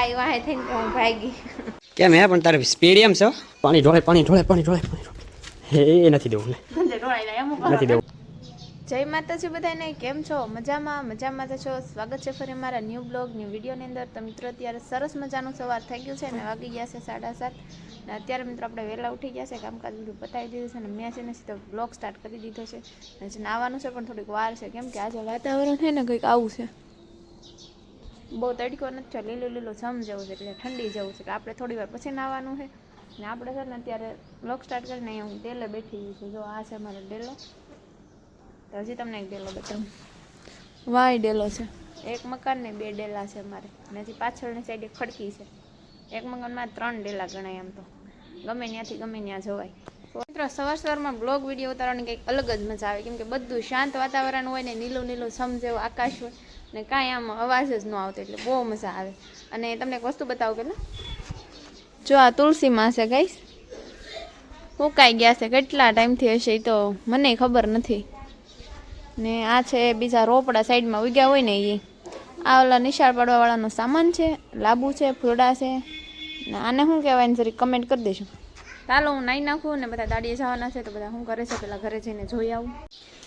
ગાય વાહે થઈને તો હું ભાગી. કેમ હે પણ તારે સ્પીડ એમ છે પાણી ઢોળે પાણી ઢોળે પાણી ઢોળે પાણી હે એ નથી દેવું નથી દેવું. જય માતાજી બધાને કેમ છો? મજામાં મજામાં તો છો? સ્વાગત છે ફરી મારા ન્યૂ બ્લોગ ન્યૂ વિડીયોની અંદર. તો મિત્રો અત્યારે સરસ મજાનું સવાર થઈ ગયું છે ને વાગી ગયા છે સાડા સાત. ને અત્યારે મિત્રો આપણે વહેલા ઉઠી ગયા છે કામકાજ બધું પતાવી દીધું છે ને મેં છે ને સીધો બ્લોગ સ્ટાર્ટ કરી દીધો છે. ને નાવાનું છે પણ થોડીક વાર છે. કેમ કે આજે વાતાવરણ છે ને કંઈક આવું છે. બહુ તડકો નથી થયો લીલું લીલું જમ જેવું છે એટલે ઠંડી જેવું છે એટલે આપણે થોડી વાર પછી નાવાનું છે. ને આપણે છે ને અત્યારે બ્લોગ સ્ટાર્ટ કરીને અહીંયા હું ડેલે બેઠી છું. જો આ છે મારો ડેલો. તો હજી તમને એક ડેલો બતાવું. વાય ડેલો છે. એક મકાન ને બે ડેલા છે મારે અને હજી પાછળની સાઈડે ખડકી છે. એક મકાનમાં ત્રણ ડેલા ગણાય એમ તો. ગમે ત્યાંથી ગમે ત્યાં જવાય. મિત્રો સવાર સવારમાં બ્લોગ વીડિયો ઉતારવાની કંઈક અલગ જ મજા આવે. કેમ કે બધું શાંત વાતાવરણ હોય ને નીલું નીલું સમ જેવું આકાશ હોય. ને કાંઈ આમ અવાજ જ ન આવતો એટલે બહુ મજા આવે. અને તમને એક વસ્તુ બતાવું પેલા જો આ તુલસીમાં છે ગાઈસ સુકાઈ ગયા છે. કેટલા ટાઈમથી હશે એ તો મને ખબર નથી. ને આ છે બીજા રોપડા સાઈડમાં ઉગ્યા હોય ને એ આ ઓલા નિશાળ પાડવાવાળાનો સામાન છે, લાબુ છે, ફૂલડા છે. ને આને શું કહેવાય ને જરી કમેન્ટ કરી દઈશું ચાલો હું નાઈ નાખું ને બધા દાડીએ જવાના છે તો બધા શું કરે છે? પેલા ઘરે જઈને જોઈ આવું.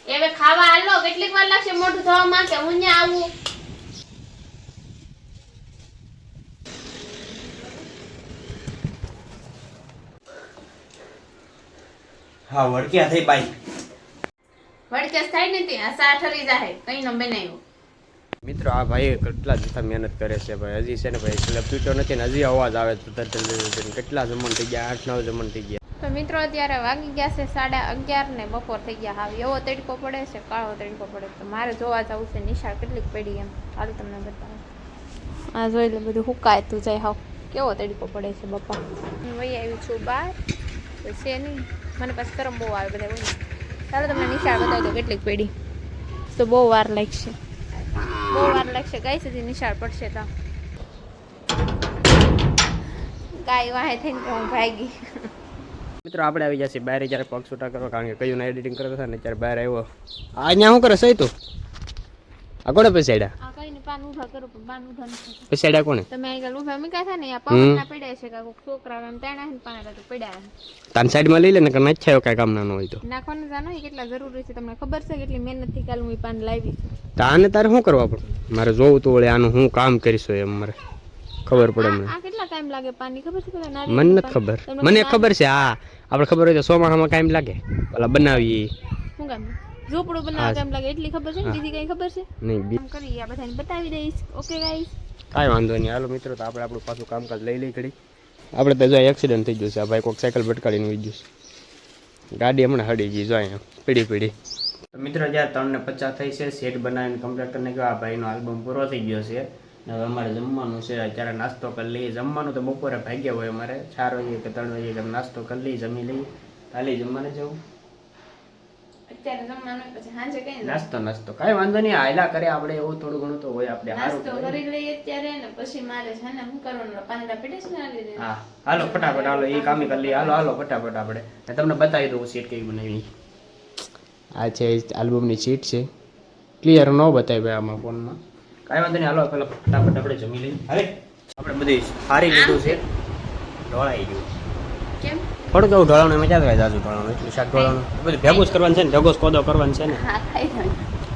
હવે ખાવા હાલો કેટલીક વાર લાગશે મોઢું થવામાં કે હું ત્યાં આવું? હા વડક્યા થઈ બાઈ. વડકેસ થાય ને તે સા ઠરી જાય કઈ ન બનાવ્યું. મિત્રો આ ભાઈ કેટલા જથ્થા મહેનત કરે છે ભાઈ. હજી છે ને ભાઈ સ્લેપ તૂટ્યો નથી ને હજી અવાજ આવે છે. કેટલા જમણ થઈ ગયા? આઠ નવ જમણ થઈ ગયા. તો મિત્રો અત્યારે વાગી ગયા છે સાડા અગિયાર ને બપોર થઈ ગયા. હાવ એવો તડકો પડે છે, કાળો તડકો પડે તો મારે જોવા જવું છે, નિશાળ કેટલીક પડી એમ. હાલ તમને બતાવું. આ જોઈ લે બધું હુકાયતું જાય હાવ. કેવો તડકો પડે છે, બપા. હું વહી આવી છું બહાર તો છે નહીં. મને પાછું ગરમ બહુ આવે બધા હોય ચાલો તમને નિશાળ બતાવી દો કેટલીક પેઢી તો બહુ વાર લાગશે. બહુ વાર લાગશે. ગાય સુધી નિશાળ પડશે તો. ગાય વાહે થઈને હું ભાગી. મિત્રો આપણે આવી જશે બહાર જ્યારે પગ છૂટા કરવા કારણ કે કયું એડિટિંગ કરતા હતા ને ત્યારે બહાર આવ્યો. આ અહીંયા શું કરે સહી તું આ કોને પેસાડ્યા આ ને. પેસાડ્યા કોને તમે આગળ ઊભા મૂક્યા હતા ને આ પવન ના પડ્યા છે કાંઈક છોકરા એમ તેણા હે પાણા તો પડ્યા તાન સાઈડમાં લઈ લે ને કે નથી થયો કાંઈ કામ ના હોય તો. નાખવાનું જાનો એ કેટલા જરૂરી છે તમને ખબર છે કેટલી મહેનતથી કાલ હું ઈ પાન લાવી તાને આને તારે શું કરવા પડે? મારે જોવું તો વળે આનું હું કામ કરીશું એમ મારે. ખબર પડે મને. આ કેટલા ટાઈમ લાગે પાણી ખબર છે મને નથી ખબર. મને ખબર છે હા આપણે ખબર હોય તો સોમાહામાં કાયમ લાગે. પેલા બનાવીએ. શું કામ? ઝૂંપડું બનાવવા ટાઈમ લાગે? એટલી ખબર છે ને? બીજી કઈ ખબર છે? નહીં બી કરી આ બધાને બતાવી દઈશ. ઓકે ગાઈસ કાંઈ વાંધો નહીં. હાલો મિત્રો તો આપણે આપણું પાછું કામકાજ લઈ લઈ ઘડી. આપણે તો જો એક્સિડન્ટ થઈ ગયું છે. આ ભાઈ કોઈક સાયકલ ભટકાડીને વી ગયું છે. ગાડી હમણાં હડી ગઈ જો અહીંયા. પીડી પીડી. મિત્રો જ્યારે ત્રણ ને પચાસ થઈ છે. સેટ બનાવીને કમ્પ્લીટ કરીને ગયો આ ભાઈનો આલ્બમ પૂરો થઈ ગયો છે. હવે અમારે જમવાનું છે અત્યારે નાસ્તો કરી લઈએ. જમવાનું તો બપોરે ભાગ્યા હોય અમારે. ચાર વાગે કે ત્રણ વાગે નાસ્તો કરી લઈએ જમી લઈએ. કાલે જમવાને જવું? અત્યારે જમવાનું પછી સાંજે કઈ નાસ્તો નાસ્તો. કાંઈ વાંધો નહીં. હાયલા કરે આપણે એવું થોડું ઘણું તો હોય આપણે નાસ્તો કરી લઈએ અત્યારે ને પછી મારે છે ને શું કરવાનું પાંદડા પીડે ને હા. હાલો ફટાફટ હાલો એ કામી કરી લઈએ. હાલો હાલો ફટાફટ આપણે. ને તમને બતાવી દઉં સીટ કઈ બનાવી. આ છે આલ્બમની સીટ છે. ક્લિયર ન બતાવી આમાં ફોનમાં કાંઈ વાંધો નહીં. હાલો પેલા ફટાફટ આપણે જમી લઈએ. અરે. આપણે બધી હારી લીધું છે. ઢોળાઈ ગયું. કેમ? થોડુંક એવું ઢોળાનું મજા આવે જાજુ ઢોળાવનું એટલું શાક ઢોળાવનું બધું ભેગું જ કરવાનું છે ને ભેગો જ કોદો કરવાનું છે ને.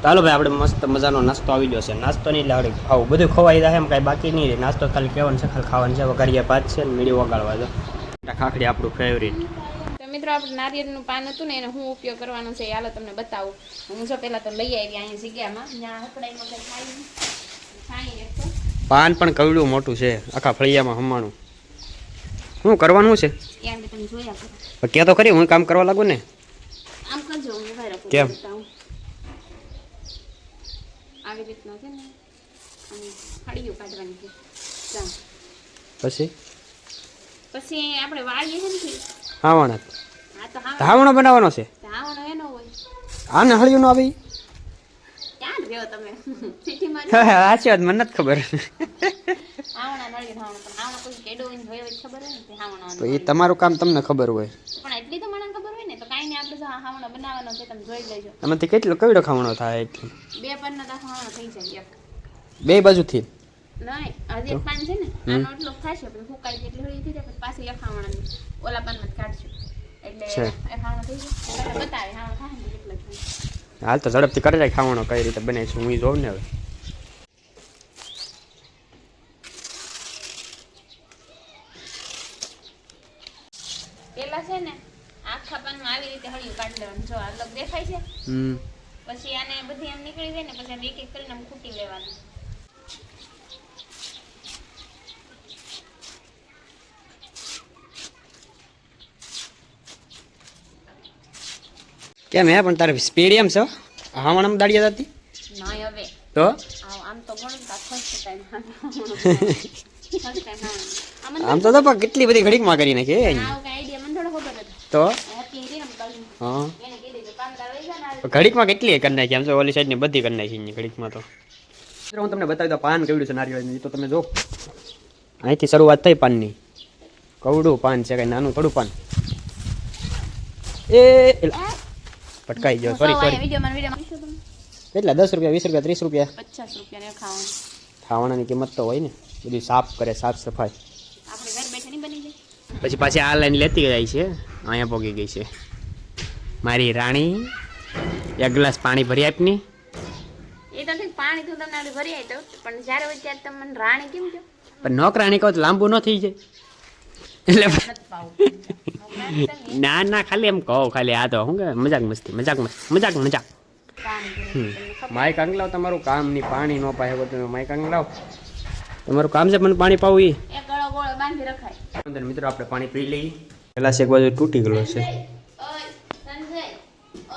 ચાલો ભાઈ આપણે મસ્ત મજાનો નાસ્તો આવી ગયો છે. નાસ્તો નહીં એટલે આપણે ખાવું. બધું ખવાઈ જાય એમ કાંઈ બાકી નહીં નાસ્તો ખાલી કહેવાનું છે ખાલી ખાવાનું છે. વઘારીયા ભાત છે ને મીડી વગાડવા દો ખાખડી આપણું ફેવરિટ તો મિત્રો આપણે નારિયેળનું પાન હતું ને એને હું ઉપયોગ કરવાનો છે એ હાલો તમને બતાવું. હું જો પહેલાં તો લઈ આવી અહીં જગ્યામાં. ત્યાં હકડાઈમાં કંઈ ખાઈ પાન પણ કવડું મોટું છે. આખા ફળિયામાં હમવાનું શું કરવાનું છે? ક્યાં તો ખરી હું કામ કરવા લાગુ ને? કેમ? પછી? પછી આપણે વાળીએ છે ને. હાવણા. બનાવવાનો છે? ધાવણો એનો હોય. આને હળિયું નો આવી રહ્યો તમે. ચીઠી મારી. સાચી વાત મને નથી ખબર. હોય હોય હોય હોય તો એ તમારું કામ તમને ખબર હોય. પણ એટલી તો મને ખબર હોય ને તો કાઈ નહીં આપણે જો હાવણો બનાવવાનો છે તમે જોઈ લેજો. એમાંથી કેટલો કવડો ખાવણો થાય એટલું બે પરના તો હાવણો થઈ જાય એક. બે બાજુથી? નહીં હજી એક પાન છે ને આનો એટલો થશે પણ ફૂકાઈ જેટલી હળી થઈ જાય પછી પાછી એખાવણાની ઓલા પાનમાં જ કાઢશું. એટલે એ ખાવણો થઈ જાય. એટલે બતાવે હા એટલે થાય હાલ તો ઝડપથી કરી જાય ખાવાનો કઈ રીતે બને છે હું જોઉં ને હવે. કેમ હે? પણ તારે સ્પીડ એમ છે છો હમણાં દાડિયા હતી તો? આમ તો પણ કેટલી બધી ઘડીકમાં કરી નાખી તો? હા. ઘડીકમાં કેટલી કરી નાખી? આમ તો ઓલી સાઈડની બધી કરી નાખી ઘડીકમાં તો. હું તમને બતાવી દઉં પાન કેવડું છે નારિયેળ તો તમે જો. અહીંથી શરૂઆત થઈ પાનની. કવડું પાન છે કઈ નાનું થોડું પાન. એ પટકાઈ ગયો સોરી સોરી કેટલા દસ રૂપિયા વીસ રૂપિયા ત્રીસ રૂપિયા 50 રૂપિયા ને કિંમત તો હોય ને બધું સાફ કરે સાફ સફાઈ પછી પાછી આ લાઈન લેતી જાય છે અહીંયા પોગી ગઈ છે મારી રાણી એક ગ્લાસ પાણી ભરી આપની એ તો પાણી તું તમને ભરી આવી પણ જ્યારે હોય ત્યારે તમે રાણી કેમ કહો પણ નોકરાણી કહો લાંબુ ન થઈ જાય એટલે ના ના ખાલી એમ કહો ખાલી આ તો શું કે મજાક મસ્તી મજાક મસ્તી મજાક મજાક. પાણી આંગ લાવ તમારું કામ નહીં પાણી નો પાય બધું. માઇક અંગલાવ તમારું કામ છે મને પાણી પાવું એ એક ગળો ગોળો બાંધી રખાય. અંદર મિત્રો આપણે પાણી પી લઈએ. પેલા એક બાજુ તૂટી ગયેલો છે.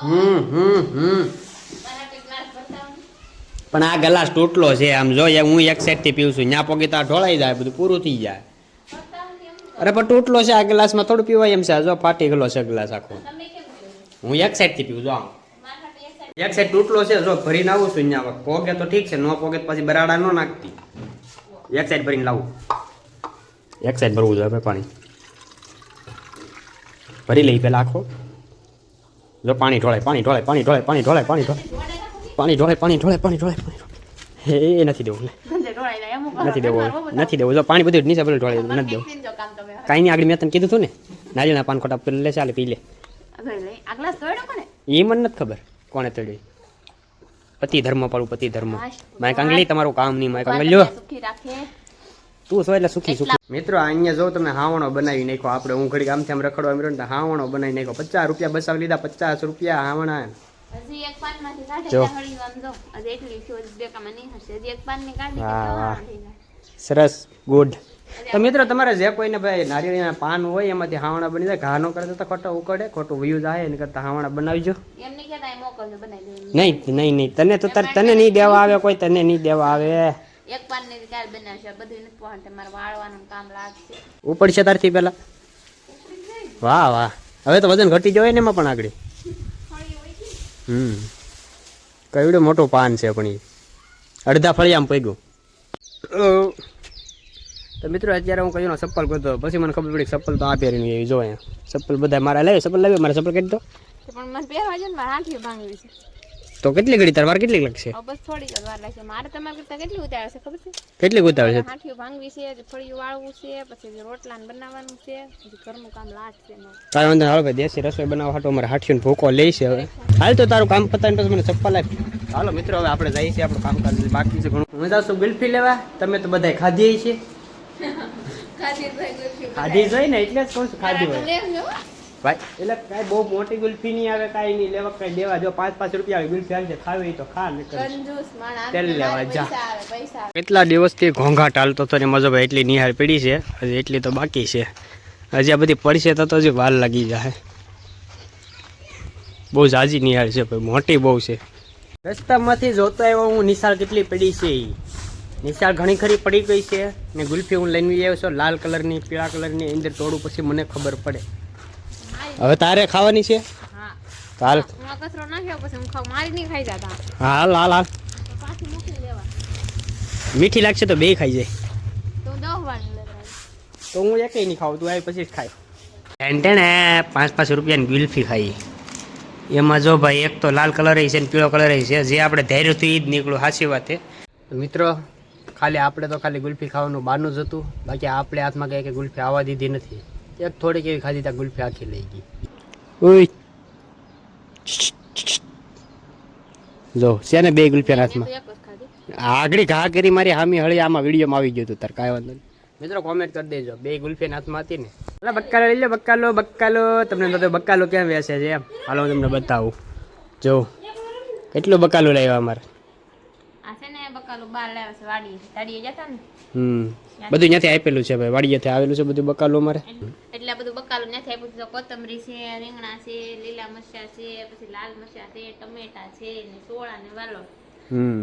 હમ હમ હમ. પણ આ ગ્લાસ તૂટલો છે. આમ જોઈએ હું એક સાઈડથી પીવું છું. ત્યાં પોગી ત્યાં ઢોળાઈ જાય બધું પૂરું થઈ જાય. અરે પણ તૂટલો છે આ ગ્લાસમાં થોડું પીવાય એમ છે. જો ફાટી ગયેલો છે ગ્લાસ આખો. હું એક સાઈડથી પીવું છું આમ. એક સાઈડ તૂટલો છે જો ભરીને આવું છું અહીંયા. પોગે તો ઠીક છે ન પોગે તો પછી બરાડા ન નાખતી. એક સાઈડ ભરીને લાવું. એક સાઈડ ભરવું જોઈએ પાણી. ભરી લઈ પહેલાં આખો. જો પાણી ઢોળાય પાણી ઢોળાય પાણી ઢોળાય પાણી ઢોળાય પાણી ઢોળાય પાણી ઢોળાય પાણી ઢોળાય પાણી ઢોળાય પાણી ઢોળાય. એ નથી દેવું. નથી દેવું. નથી દેવું. જો પાણી બધું નીચે બધું ઢોળાય નથી દેવું. જો કામ તમે કાંઈ નહીં આગળ મેં તને કીધું હતું ને. નારિયેળના પાન ખોટા પેલું લે ચાલે પી લે. એ મને નથી ખબર કોણે તળ્યું પતિ ધર્મ પાડું પતિ ધર્મ માય કાંગલી તમારું કામ નહીં માય કાંગલી લ્યો. સુખી રાખે તું છો એટલે સુખી સુખી. મિત્રો અહીંયા જો તમે હાવણો બનાવી નાખ્યો આપણે હું ઘડી આમથી આમ રખડવા મળ્યો ને હાવણો બનાવી નાખ્યો. પચાસ રૂપિયા બસાવી લીધા પચાસ રૂપિયા હાવણા. હજી એક પાનમાંથી કાઢે જો. ત્યાં હળી આમ જો. હજી એટલી છે હજી નહીં હશે હજી એક પાનની કાઢી વાહ, કેટલા વાહ. વાળા થઈ જાય સરસ ગુડ. તો મિત્રો તમારે જે કોઈને ભાઈ નારિયેળીના પાન હોય એમાંથી હાવણા બની જાય ઘા ન કરે તો ખોટો ઉકળે ખોટું વ્યૂઝ આવે એને કરતા હાવણા બનાવજો નહીં કહેતા એ મોકલજો બનાવી નહીં નહીં નહીં. તને તો તાર તને નહીં દેવા આવે કોઈ તને નહીં દેવા આવે. એક પાનની કાલ બનાવશે બધું નથી પહોંચે મારે વાળવાનું કામ લાગશે. ઉપડશે તારથી પહેલા. વાહ વાહ. હવે તો વજન ઘટી જવાય ને એમાં પણ આગળ. હમ. કયું મોટું પાન છે પણ એ. અડધા ફળિયામાં પગ્યું તો મિત્રો અત્યારે હું કહ્યું ચપ્પલ કરતો પછી મને ખબર પડી ચપ્પલ તો આ પહેરીને એવી જો અહીંયા. ચપ્પલ બધા મારા લાવી ચપ્પલ લાવી મારા ચપ્પલ કાઢી દો. પણ મને પહેરવા છે ને મારા આંખી ભાંગવી છે. તો કેટલી ઘડી તાર વાર કેટલી લાગશે? બસ થોડી જ વાર લાગશે મારે તમારે કરતા કેટલી ઉતારે છે ખબર છે? કેટલી ઉતાવળ છે? આંઠીઓ ભાંગવી છે ફળિયું વાળવું છે પછી રોટલા બનાવવાનું છે પછી ઘરનું કામ લાગશે મારે. તારે વાંધો હાલો ભાઈ દેશી રસોઈ બનાવવા હાટો અમારે હાઠીઓને ભૂકો લે છે હવે. હાલ તો તારું કામ પતાવીને પછી મને ચપ્પલ આપ. હાલો મિત્રો હવે આપણે જઈએ છીએ આપણું કામ કાજ બાકી છે ઘણું. જાઉં છું ગુલ્ફી લેવા. તમે તો બધાય ખાધી છે ખાધી જોઈ ને એટલે જ કહું છું ખાધી હોય. ભાઈ? એટલે કાંઈ બહુ મોટી ગુલ્ફી નહીં આવે કાંઈ નહીં. લેવા કાંઈ દેવા. જો પાંચ પાંચ રૂપિયા આવે ગુલ્ફી આવી ખાવી તો ખા નકર તેલ લેવા જા. કેટલા દિવસથી કેટલા દિવસથી ઘોંઘાટ હાલતો હતો ને મજો ભાઈ એટલી નિહાળ પડી છે. હજી એટલી તો બાકી છે. હજી આ બધી પડશે તો તો હજી વાર લાગી જાય. બહુ જાજી નિહાળ છે ભાઈ મોટી બહુ છે. રસ્તામાંથી જોતો આવ્યો હું નિશાળ કેટલી પડી છે નિશાળ ઘણી ખરી પડી ગઈ છે. ને ગુલ્ફી હું લઈને આવ્યો છું લાલ કલરની પીળા કલરની અંદર તોડું પછી મને ખબર પડે. હવે તારે ખાવાની છે? હાલ. કચરો નાખ્યો પછી હું મારી નહીં ખાઈ જતા. હાલ હાલ મીઠી લાગશે તો બે ખાઈ જાય. તો હું એકેય નહીં ખાઉં તું આવી પછી જ ખાય. ટેન્ટેને પાંચ પાંચ રૂપિયાની ગુલ્ફી ખાઈ. એમાં જો ભાઈ એક તો લાલ કલર છે ને પીળો કલર છે. જે આપણે ધૈર્યથી જ નીકળ્યું સાચી વાત છે. મિત્રો ખાલી આપણે તો ખાલી ગુલ્ફી ખાવાનું બહારનું જ હતું. બાકી આપણે હાથમાં કંઈ કે ગુલ્ફી આવવા દીધી નથી. એક થોડીક એવી ખાધી ત્યાં ગુલ્ફી આખી લઈ ગઈ. ઓય. જો છે ને બે ગુલ્ફીના હાથમાં? આગળી ઘા કરી મારી હામી હળી આમાં વિડીયોમાં આવી ગયું હતું તાર કાંઈ વાંધો નહીં. મિત્રો કોમેન્ટ કરી દેજો. બે ગુલ્ફિયા હાથમાં હતી ને. એટલે બક્કાલો લઈ લો બક્કાલો બક્કાલો. તમને તો બક્કાલો કેમ બેસે છે એમ? હાલો હું તમને બતાવું. જો કેટલો બકાલો લાવ્યો અમારે? બકાલું બાર લાવે છે વાડી દાડીએ જતા ને? હમ. બધું ત્યાંથી આપેલું છે ભાઈ વાડીએથી આવેલું છે બધું બકાલો અમારે? એટલે આ બધું બકાલો નથી આપ્યું છે. કોથમરી છે રીંગણા છે લીલા મરચા છે પછી લાલ મરચા છે ટમેટા છે ને સોળા ને વાલો.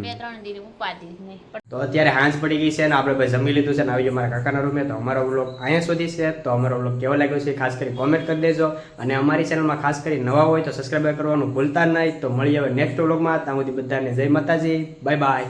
બે ત્રણ દી ઉપાધિ નહીં તો અત્યારે હાંસ પડી ગઈ છે ને આપણે ભાઈ જમી લીધું છે ને આવી અમારા મારા કાકાના રૂમે. તો અમારો બ્લોગ અહીંયા સુધી છે. તો અમારો બ્લોગ કેવો લાગ્યો છે ખાસ કરી કોમેન્ટ કરી દેજો. અને અમારી ચેનલમાં ખાસ કરી નવા હોય તો સબસ્ક્રાઈબ કરવાનું ભૂલતા નહીં. તો મળીએ હવે નેક્સ્ટ બ્લોગમાં ત્યાં સુધી બધાને જય માતાજી. Bye bye